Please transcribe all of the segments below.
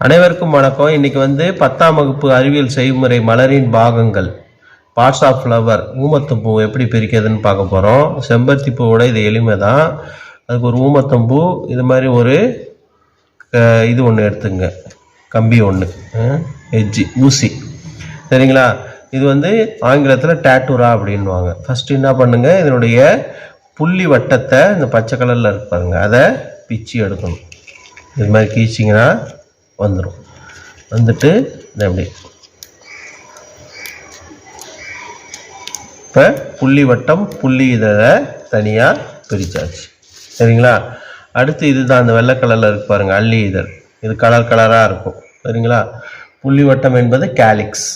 அனைவருக்கும் வணக்கம். இன்னைக்கு வந்து பத்தாம் வகுப்பு அறிவியல் செய்முறை மலரின் பாகங்கள். பார்ட்ஸ் ஆஃப் ஃப்ளவர் ஊமத்தம்பூ எப்படி பிரிக்கிறதுன்னு பார்க்க போகிறோம் செம்பருத்தி பூவோட இது எளிமை தான் அதுக்கு ஒரு ஊமத்தம்பூ இது மாதிரி ஒரு இது ஒன்று எடுத்துங்க. கம்பி ஒன்று எட்ஜி ஊசி. சரிங்களா? இது வந்து ஆங்கிலத்தில் டேட்டூரா அப்படின்வாங்க ஃபஸ்ட்டு என்ன பண்ணுங்கள் இதனுடைய புள்ளி வட்டத்தை இந்த பச்சை கலரில் இருப்பாருங்க அதை பிச்சு எடுக்கணும். இது மாதிரி கீச்சிங்கன்னா வந்துடும் வந்துட்டு இது அப்படி இப்போ புள்ளி வட்டம் புள்ளி இதழை தனியாக பிரித்தாச்சு சரிங்களா? அடுத்து இதுதான் அந்த வெள்ளை கலரில் இருக்கு பாருங்க அள்ளி இதழ். இது கலர் கலராக இருக்கும். சரிங்களா? புள்ளி வட்டம் என்பது கேலிக்ஸ்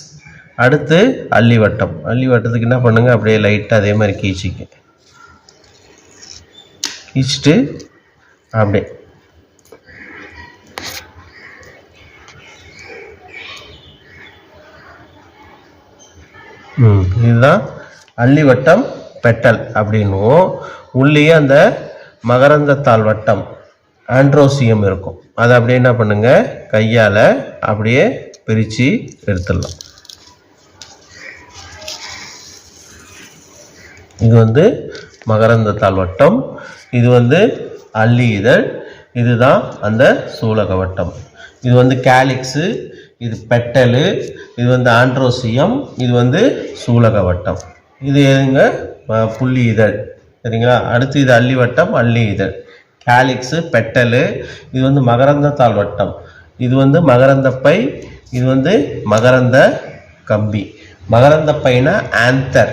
அடுத்து அள்ளி வட்டம். அள்ளி வட்டத்துக்கு என்ன பண்ணுங்கள் அப்படியே லைட்டாக அதே மாதிரி கீச்சிக்கு. கீச்சிட்டு அப்படியே. இதுதான் அள்ளிவட்டம் பெட்டல் அப்படின்னுவோம். உள்ளேயே அந்த மகரந்தத்தாள் வட்டம் ஆண்ட்ரோசியம் இருக்கும். அதை அப்படியே என்ன பண்ணுங்க? கையால் அப்படியே பிரித்து எடுத்துடலாம். இது வந்து மகரந்தத்தாள் வட்டம் இது வந்து அள்ளி இதழ் இதுதான் அந்த சூலக வட்டம். இது வந்து கேலிக்ஸு இது பெட்டலு இது வந்து ஆண்ட்ரோசியம் இது வந்து சூலக வட்டம் இது எதுங்க புள்ளி இதழ். சரிங்களா? அடுத்து இது அள்ளி வட்டம் அள்ளி இதழ். கேலிக்ஸு பெட்டலு இது வந்து மகரந்தத்தாள் வட்டம். இது வந்து மகரந்தப்பை இது வந்து மகரந்த கம்பி. மகரந்த பைனா ஆந்தர்.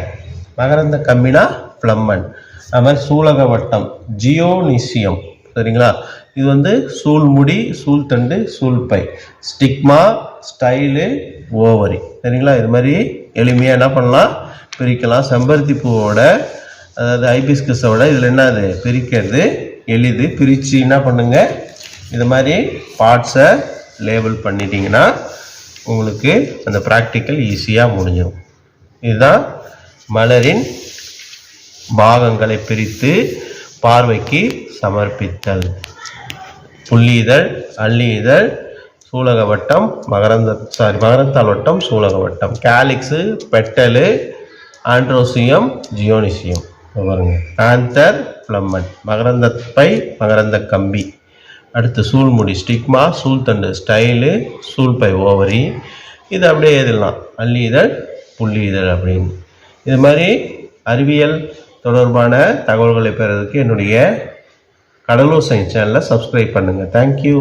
மகரந்த கம்பினா பிளம்மன். அது மாதிரி சூலக வட்டம் ஜியோனிசியம். சரிங்களா? இது வந்து சூழ்முடி சூழ்தண்டு சூழ்பை ஸ்டிக்மா ஸ்டைலு ஓவரி. சரிங்களா? இது மாதிரி எளிமையாக என்ன பண்ணலாம்? பிரிக்கலாம். செம்பருத்தி பூவோட அதாவது ஐபிஸ்கஸோட இதில் என்ன அது? பிரிக்கிறது. எளிது. பிரித்து என்ன பண்ணுங்கள் இது மாதிரி பார்ட்ஸை லேபிள் பண்ணிட்டீங்கன்னா உங்களுக்கு அந்த ப்ராக்டிக்கல் ஈஸியாக முடிஞ்சிடும் இதுதான் மலரின் பாகங்களை பிரித்து பார்வைக்கு சமர்ப்பித்தல். புள்ளி இதழ் அள்ளி இதழ் சூலக வட்டம் மகரந்த சாரி மகரந்தாள் வட்டம் சூலக வட்டம் கேலிக்ஸு பெட்டலு ஆண்ட்ரோசியம் ஜியோனிசியம் பாருங்க. ஆந்தர் பிளம்மன் மகரந்த பை மகரந்த கம்பி அடுத்து சூழ்முடி ஸ்டிக்மா சூழ்தண்டு ஸ்டைலு சூழ்பை ஓவரி இது அப்படியே எழுதலாம். அள்ளி இதழ் புள்ளி இதழ் அப்படின்னு. இது மாதிரி அறிவியல் தொடர்பான தகவல்களை பெறதுக்கு என்னுடைய கடலூர் சயின்ஸ் சேனலை சப்ஸ்கிரைப் பண்ணுங்கள் தேங்க்யூ